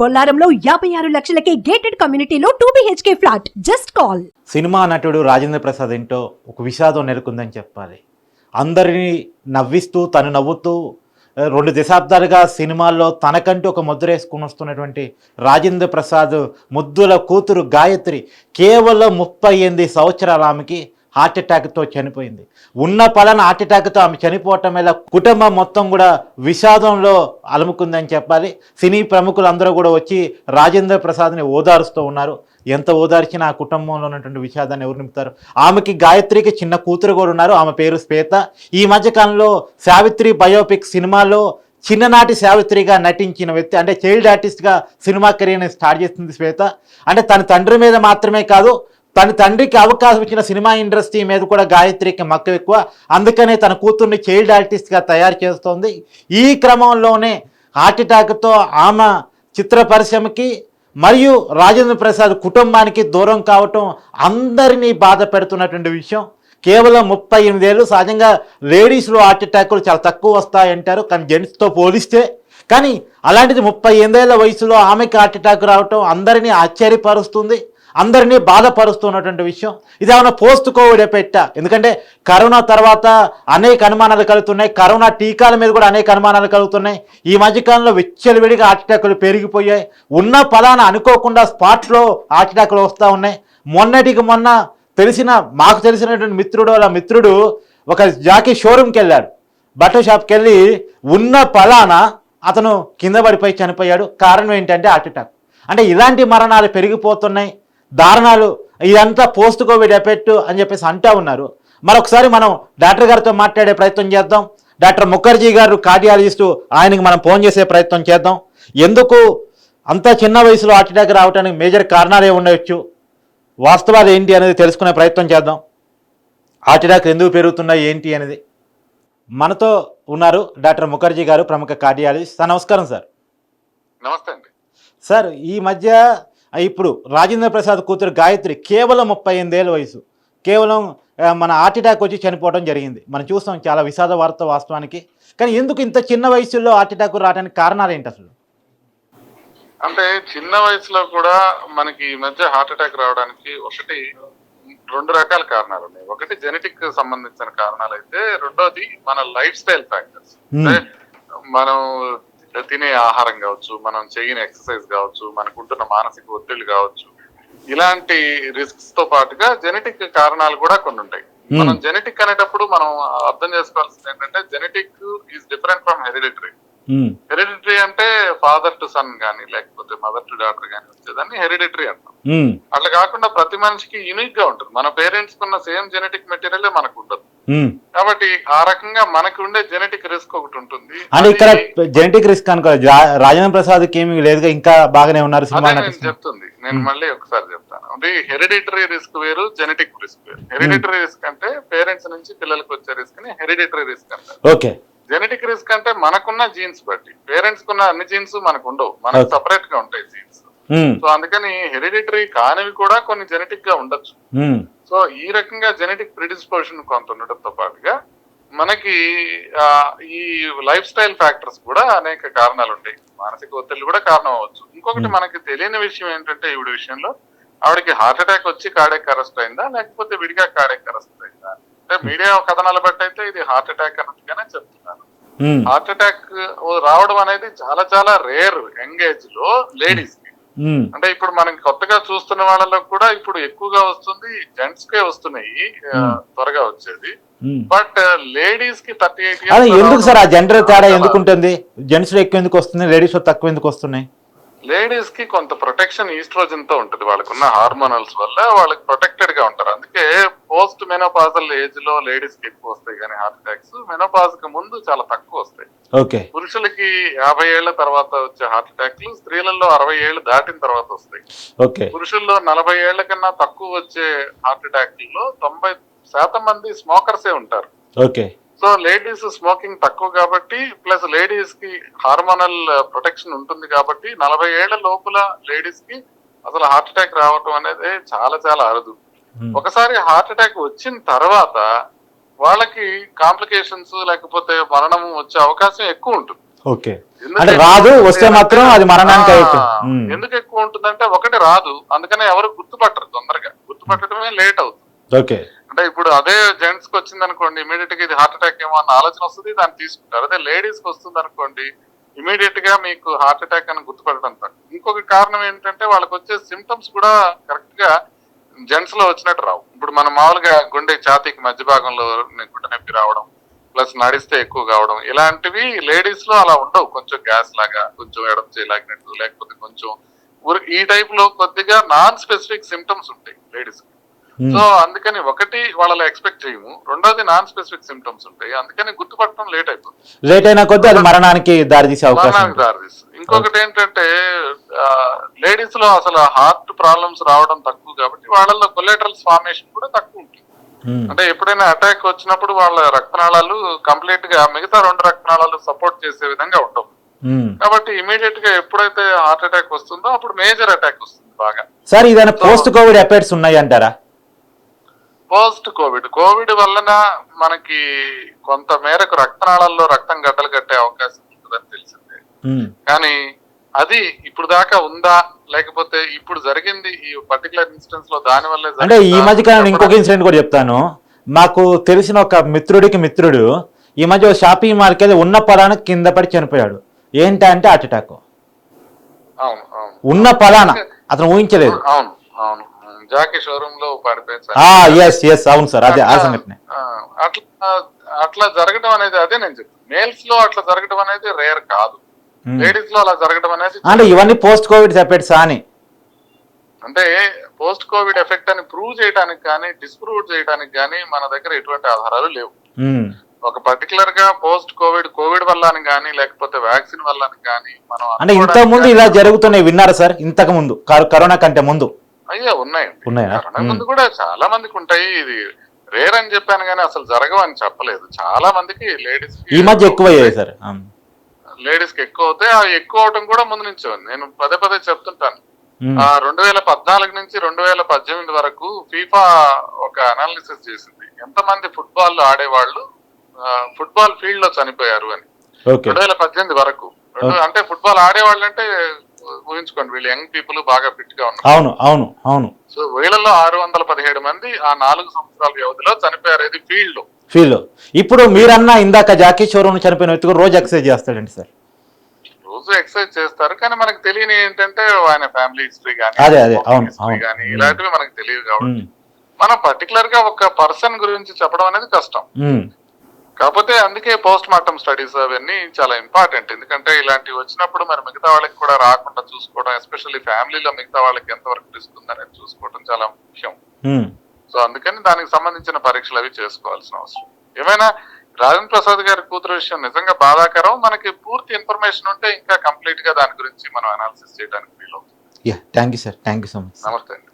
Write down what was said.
బొల్లారంలో యాభై ఆరు లక్షలకే గేటెడ్ కమ్యూనిటీలో two BHK flat just call cinema నటుడు రాజేంద్ర ప్రసాద్ ఏంటో ఒక విషాదం నెలకొందని చెప్పాలి. అందరినీ నవ్విస్తూ తను నవ్వుతూ రెండు దశాబ్దాలుగా సినిమాల్లో తనకంటూ ఒక ముద్రేసుకుని వస్తున్నటువంటి రాజేంద్ర ప్రసాద్ ముద్దుల కూతురు గాయత్రి కేవలం ముప్పై ఎనిమిది సంవత్సరాల ఆమెకి హార్ట్ అటాక్తో చనిపోయింది. ఉన్న పలాన హార్ట్ అటాక్తో ఆమె చనిపోవటం వల్ల కుటుంబం మొత్తం కూడా విషాదంలో అలుముకుందని చెప్పాలి. సినీ ప్రముఖులు అందరూ కూడా వచ్చి రాజేంద్ర ప్రసాద్ని ఓదారుస్తూ ఉన్నారు. ఎంత ఓదార్చినా ఆ కుటుంబంలో ఉన్నటువంటి విషాదాన్ని ఎవరు నింపుతారు? ఆమెకి గాయత్రికి చిన్న కూతురు కూడా ఉన్నారు. ఆమె పేరు శ్వేత. ఈ మధ్యకాలంలో సావిత్రి బయోపిక్ సినిమాలో చిన్ననాటి సావిత్రిగా నటించిన వ్యక్తి అంటే చైల్డ్ ఆర్టిస్ట్గా సినిమా కెరీర్ని స్టార్ట్ చేస్తుంది శ్వేత. అంటే తన తండ్రి మీద మాత్రమే కాదు తన తండ్రికి అవకాశం ఇచ్చిన సినిమా ఇండస్ట్రీ మీద కూడా గాయత్రికి మక్కువ ఎక్కువ. అందుకనే తన కూతుర్ని చైల్డ్ ఆర్టిస్ట్గా తయారు చేస్తోంది. ఈ క్రమంలోనే హార్ట్ అటాక్తో ఆమె చిత్ర పరిశ్రమకి మరియు రాజేంద్ర ప్రసాద్ కుటుంబానికి దూరం కావటం అందరినీ బాధ పెడుతున్నటువంటి విషయం. కేవలం ముప్పై ఎనిమిదేళ్ళు సహజంగా లేడీస్లో హార్ట్ అటాక్లు చాలా తక్కువ వస్తాయంటారు. కానీ జెంట్స్తో పోలిస్తే కానీ అలాంటిది ముప్పై ఎనిమిదేళ్ళ వయసులో ఆమెకి హార్ట్ అటాక్ రావటం అందరినీ ఆశ్చర్యపరుస్తుంది. అందరినీ బాధపరుస్తున్నటువంటి విషయం. ఇదేమన్నా పోస్ట్ కోవిడ్ ఎఫెక్ట్? ఎందుకంటే కరోనా తర్వాత అనేక అనుమానాలు కలుగుతున్నాయి. కరోనా టీకాల మీద కూడా అనేక అనుమానాలు కలుగుతున్నాయి. ఈ మధ్యకాలంలో విచ్చలవిడిగా హార్ట్ అటాకులు పెరిగిపోయాయి. ఉన్న ఫలానా అనుకోకుండా స్పాట్లో హార్ట్ అటాకులు వస్తూ ఉన్నాయి. మొన్నటికి మొన్న తెలిసిన మాకు తెలిసినటువంటి మిత్రుడు వాళ్ళ మిత్రుడు ఒక జాకీ షోరూమ్కి వెళ్ళాడు. బట్టల షాప్కి వెళ్ళి ఉన్న పలానా అతను కింద పడిపోయి చనిపోయాడు. కారణం ఏంటంటే హార్ట్ అటాక్. అంటే ఇలాంటి మరణాలు పెరిగిపోతున్నాయి. దారుణాలు ఇదంతా పోస్ట్ కోవిడ్ ఎఫెక్ట్ అని చెప్పేసి అంటూ ఉన్నారు. మరొకసారి మనం డాక్టర్ గారితో మాట్లాడే ప్రయత్నం చేద్దాం. డాక్టర్ ముఖర్జీ గారు కార్డియాలజిస్టు ఆయనకి మనం ఫోన్ చేసే ప్రయత్నం చేద్దాం. ఎందుకు అంత చిన్న వయసులో హార్ట్ అటాక్ రావడానికి మేజర్ కారణాలు ఏమి ఉండవచ్చు వాస్తవాలు ఏంటి అనేది తెలుసుకునే ప్రయత్నం చేద్దాం. హార్ట్ అటాక్ ఎందుకు పెరుగుతున్నాయి ఏంటి అనేది. మనతో ఉన్నారు డాక్టర్ ముఖర్జీ గారు ప్రముఖ కార్డియాలజిస్ట్. సార్ నమస్కారం సార్. నమస్తే అండి. సార్ ఈ మధ్య ఇప్పుడు రాజేంద్ర ప్రసాద్ కూతురు గాయత్రి కేవలం ముప్పై ఎనిమిదేళ్ళ వయసు. కేవలం మన హార్ట్ అటాక్ వచ్చి చనిపోవడం జరిగింది. మనం చూస్తాం చాలా విషాద వార్త వాస్తవానికి. కానీ ఎందుకు ఇంత చిన్న వయసులో హార్ట్ అటాక్ రావడానికి కారణాలు ఏంటి అసలు? అంటే చిన్న వయసులో కూడా మనకి ఈ మధ్య హార్ట్ అటాక్ రావడానికి ఒకటి రెండు రకాల కారణాలు ఉన్నాయి. ఒకటి జెనెటిక్ సంబంధించిన కారణాలు అయితే రెండోది మన లైఫ్ స్టైల్ ఫ్యాక్టర్స్. అంటే మనం తినే ఆహారం కావచ్చు మనం చేయని ఎక్సర్సైజ్ కావచ్చు మనకుంటున్న మానసిక ఒత్తిళ్ళు కావచ్చు ఇలాంటి రిస్క్స్తో పాటుగా జెనెటిక్ కారణాలు కూడా కొన్ని ఉంటాయి. Hmm. మనం జెనెటిక్ అనేటప్పుడు మనం అర్థం చేసుకోవాల్సింది ఏంటంటే genetic is different from hereditary. Um, hereditary అంటే ఫాదర్ టు సన్ గానీ లేకపోతే మదర్ టు డాటర్ గానీ వచ్చేదాన్ని హెరిడిటరీ అంటాం. ఉమ్, అట్లా కాకుండా ప్రతి మనిషికి యూనిక్గా ఉంటుంది. మన పేరెంట్స్ కున్న సేమ్ జెనెటిక్ మెటీరియల్ మనకు ఉండదు. కాబట్టి ఆ రకంగా మనకి ఉండే జెనెటిక్ రిస్క్ ఒకటి ఉంటుంది. అంటే ఇక్కడ జెనెటిక్ రిస్క్ అనుకో రాజేంద్ర ప్రసాద్కి ఏమి లేదుగా ఇంకా బాగానే ఉన్నారు సినిమా. చెప్తుంది. నేను మళ్ళీ ఒకసారి చెప్తాను. అంటే హెరిడిటరీ రిస్క్ వేరు జెనెటిక్ రిస్క్ వేరు. హెరిడిటరీ రిస్క్ అంటే పేరెంట్స్ నుంచి పిల్లలకు వచ్చే రిస్క్ని హెరిడిటరీ రిస్క్ అంటారు. ఓకే. జెనెటిక్ రిస్క్ అంటే మనకున్న జీన్స్ బట్టి పేరెంట్స్ కున్న అన్ని జీన్స్ మనకు ఉండవు. మనకు. సపరేట్గా ఉంటాయి జీన్స్ సో అందుకని హెరిడిటరీ కానివి కూడా కొన్ని జెనెటిక్గా ఉండొచ్చు. సో ఈ రకంగా జెనెటిక్ ప్రిడిస్పోజిషన్ కొంత ఉండడంతో పాటుగా మనకి ఈ లైఫ్ స్టైల్ ఫ్యాక్టర్స్ కూడా అనేక కారణాలు ఉంటాయి. మానసిక ఒత్తిడి కూడా కారణం అవ్వచ్చు. ఇంకొకటి Hmm. మనకి తెలియని విషయం ఏంటంటే ఈవిడ విషయంలో ఆవిడకి హార్ట్ అటాక్ వచ్చి కార్డియక్ అరెస్ట్ అయిందా? లేకపోతే విడిగా కార్డియక్ అరెస్ట్ అయిందా? అంటే మీడియా కథనాల బట్టి అయితే ఇది హార్ట్ అటాక్ అన్నట్టుగానే చెప్తున్నారు ఉమ్, హార్ట్ అటాక్ రావడం అనేది చాలా చాలా రేర్ యంగ్ ఏజ్లో లేడీస్ అంటే ఇప్పుడు మనం కొత్తగా చూస్తున్న వాళ్ళలో కూడా ఇప్పుడు ఎక్కువగా వస్తుంది జెంట్స్ కే వస్తున్నాయి Hmm. త్వరగా వచ్చేది. ఉమ్. బట్ లేడీస్కి థర్టీ ఎయిట్ ఎందుకు సార్? ఆ జెండర్ తేడా ఎందుకు ఉంటుంది? జెంట్స్లో ఎక్కువ ఎందుకు వస్తుంది లేడీస్లో తక్కువ ఎందుకు వస్తున్నాయి? లేడీస్కి కొంత ప్రొటెక్షన్ ఈస్ట్రోజన్తో ఉంటుంది. వాళ్ళకున్న హార్మోనల్స్ వల్ల వాళ్ళకి ప్రొటెక్టెడ్గా ఉంటారు. అందుకే పోస్ట్ మెనోపాజల్ ఏజ్లో లేడీస్కి ఎక్కువ వస్తాయి కానీ హార్ట్ అటాక్స్ మెనోపాజ్కి ముందు చాలా తక్కువ వస్తాయి. ఓకే. పురుషులకి యాభై ఏళ్ళ తర్వాత వచ్చే హార్ట్ అటాక్లు స్త్రీలలో అరవై ఏళ్ళు దాటిన తర్వాత వస్తాయి. ఓకే. పురుషుల్లో నలభై ఏళ్ళ కన్నా తక్కువ వచ్చే హార్ట్ అటాక్లలో తొంభై శాతం మంది స్మోకర్సే ఉంటారు. ఓకే. సో లేడీస్ స్మోకింగ్ తక్కువ కాబట్టి ప్లస్ లేడీస్కి హార్మోనల్ ప్రొటెక్షన్ ఉంటుంది కాబట్టి నలభై ఏళ్ళ లోపల లేడీస్కి అసలు హార్ట్ అటాక్ రావటం అనేది చాలా చాలా అరుదు. ఒకసారి హార్ట్ అటాక్ వచ్చిన తర్వాత వాళ్ళకి కాంప్లికేషన్స్ లేకపోతే మరణం వచ్చే అవకాశం ఎక్కువ ఉంటుంది. రాదు వస్తే మాత్రం అది మరణానికి. ఎందుకు ఎక్కువ ఉంటుందంటే ఒకటి రాదు అందుకనే ఎవరు గుర్తుపట్టరు తొందరగా. గుర్తుపట్టడమే లేట్ అవుతుంది. ఓకే. అంటే ఇప్పుడు అదే జెంట్స్కి వచ్చింది అనుకోండి ఇమీడియట్గా ఇది హార్ట్ అటాక్ ఏమో అన్న ఆలోచన వస్తుంది దాన్ని తీసుకుంటారు. అదే లేడీస్కి వస్తుంది అనుకోండి ఇమీడియట్గా మీకు హార్ట్ అటాక్ అని గుర్తుపెట్టడం తక్కువ ఇంకొక కారణం ఏంటంటే వాళ్ళకి వచ్చే సిమ్టమ్స్ కూడా కరెక్ట్గా జెంట్స్లో వచ్చినట్టు రావు. ఇప్పుడు మనం మామూలుగా గుండె ఛాతీకి మధ్య భాగంలో గుండె నొప్పి రావడం ప్లస్ నడిస్తే ఎక్కువ కావడం ఇలాంటివి లేడీస్లో అలా ఉండవు. కొంచెం గ్యాస్ లాగా కొంచెం ఎడం చేయలాగినట్టు లేకపోతే కొంచెం ఈ టైప్లో కొద్దిగా నాన్ స్పెసిఫిక్ సిమ్టమ్స్ ఉంటాయి లేడీస్ సో అందుకని ఒకటి వాళ్ళలో ఎక్స్పెక్ట్ చేయము. రెండోది నాన్ స్పెసిఫిక్ సిమ్టమ్స్ ఉంటాయి. అందుకని గుర్తుపట్టడం లేట్ అయిపోతుంది. లేట్ అయినా కొద్దీ అది మరణానికి దారితీసే అవకాశం. దారితీస్తుంది ఇంకొకటి ఏంటంటే లేడీస్లో అసలు హార్ట్ ప్రాబ్లమ్స్ రావడం తక్కువ కాబట్టి వాళ్ళలో కొలెటరల్స్ ఫార్మేషన్ కూడా తక్కువ ఉంటుంది. ఉమ్. అంటే ఎప్పుడైనా అటాక్ వచ్చినప్పుడు వాళ్ళ రక్తనాళాలు కంప్లీట్గా మిగతా రెండు రక్తనాళాలు సపోర్ట్ చేసే విధంగా ఉండవు. ఉమ్. కాబట్టి ఇమీడియట్గా ఎప్పుడైతే హార్ట్ అటాక్ వస్తుందో అప్పుడు మేజర్ అటాక్ వస్తుంది బాగా. సార్ ఏదైనా పోస్ట్ కోవిడ్ ఎఫెక్ట్స్ ఉన్నాయి అంటారా పోస్ట్ కోవిడ్. కోవిడ్ వలన మనకి కొంత మేరకు రక్తనాళాల్లో రక్తం గడ్డలు కట్టే అవకాశం ఉంటుందని తెలిసిందే. కానీ అది ఇప్పుడు దాకా ఉందా? లేకపోతే ఇప్పుడు జరిగింది ఈ పర్టికులర్ ఇన్స్టెన్స్లో దాని వల్లే అంటే ఈ? మధ్య కాలంలో ఇంకొక ఇన్సిడెంట్ కూడా చెప్తాను. మాకు తెలిసిన ఒక మిత్రుడికి మిత్రుడు ఈ మధ్య ఒక షాపింగ్ వెళ్ళి ఉన్న పొలాన కింద పడి చనిపోయాడు. ఏంటంటే హార్ట్ అటాక్. అవును అవును. ఉన్న పొలాన. అతను ఊహించలేదు. అవును అవును. జాకీ షోరూమ్లో ఎస్ ఎస్ అవును సార్ అదే ఆ సంఘటన. అట్లా అట్లా జరగడం అనేది అదే నేను చెప్తాను మేల్స్లో అట్లా జరగడం అనేది రేర్ కాదు. లేడీస్లో అలా జరగడం అనేది అంటే ఇవన్నీ పోస్ట్ కోవిడ్ ఎఫెక్ట్స్ అని? అంటే పోస్ట్ కోవిడ్ ఎఫెక్ట్ అని ప్రూవ్ చేయడానికి కానీ డిస్ప్రూవ్ చేయడానికి కానీ మన దగ్గర ఎటువంటి ఆధారాలు లేవు. ఉమ్. ఒక పర్టికులర్గా పోస్ట్ కోవిడ్ కోవిడ్ వల్ల అని కానీ లేకపోతే వ్యాక్సిన్ వల్ల అని కానీ మనం అంటే ఇంతకు ముందు ఇలా జరుగుతున్నాయి విన్నారా సార్? ఇంతకు ముందు కరో- కరోనా కంటే ముందు. అయ్యా ఉన్నాయండి. ఉన్నాయా? ముందు కూడా చాలా మందికి ఉంటాయి. ఇది రేర్ అని చెప్పాను కానీ అసలు జరగవు అని చెప్పలేదు. చాలా మందికి లేడీస్ ఈ మధ్య ఎక్కువ అయ్యాయి సార్ ఆ. లేడీస్కి ఎక్కువ అవుతాయి. ఆ ఎక్కువ అవటం కూడా ముందు నుంచి ఉంది. నేను పదే పదే చెప్తుంటాను. ఉమ్. ఆ రెండు వేల పద్నాలుగు నుంచి రెండు వేల పద్దెనిమిది వరకు ఫీఫా ఒక అనాలిసిస్ చేసింది. ఎంతమంది ఫుట్బాల్ ఆడేవాళ్ళు ఫుట్బాల్ ఫీల్డ్లో చనిపోయారు అని. ఓకే. రెండు వేల పద్దెనిమిది వరకు. రెండు- అంటే ఫుట్బాల్ ఆడేవాళ్ళు అంటే ఊహించుకోండి వీళ్ళు యంగ్ పీపుల్ బాగా ఫిట్గా ఉన్నారు. అవును అవును అవును. సో వీళ్ళలో ఆరు వందల పదిహేడు మంది ఆ నాలుగు సంవత్సరాల వ్యవధిలో చనిపోయారు. ఇది ఫీల్డ్. లో ఫీల్ ఇప్పుడు మీరన్నా ఇందాక జాకీ షోరూమ్ చనిపోయిన వ్యక్తి రోజు ఎక్సర్సైజ్ చేస్తాడండి సార్. రోజు ఎక్సర్సైజ్ చేస్తారు కానీ మనకు తెలియని ఏంటంటే ఆయన ఫ్యామిలీ హిస్టరీ కానీ అదే, అదే, అవును, హిస్టరీ. కానీ ఇలాంటివి మనకు తెలియదు కాబట్టి. మనం పర్టికులర్గా ఒక పర్సన్ గురించి చెప్పడం అనేది కష్టం. కాకపోతే అందుకే పోస్ట్ మార్టం స్టడీస్ అవన్నీ చాలా ఇంపార్టెంట్. ఎందుకంటే ఇలాంటివి వచ్చినప్పుడు మరి మిగతా వాళ్ళకి కూడా రాకుండా చూసుకోవడం ఎస్పెషల్లీ ఫ్యామిలీలో మిగతా వాళ్ళకి ఎంతవరకు రిస్క్ ఉందనేది చూసుకోవడం చాలా ముఖ్యం. సో అందుకని దానికి సంబంధించిన పరీక్షలు అవి చేసుకోవాల్సిన అవసరం. ఏమైనా రాజన్ ప్రసాద్ గారి కూతురు విషయం నిజంగా బాధాకరం? మనకి పూర్తి ఇన్ఫర్మేషన్ ఉంటే ఇంకా కంప్లీట్గా దాని గురించి మనం అనాలిసిస్ చేయడానికి వీలవుతుంది. Thank you sir. Thank you so much. నమస్తే అండి.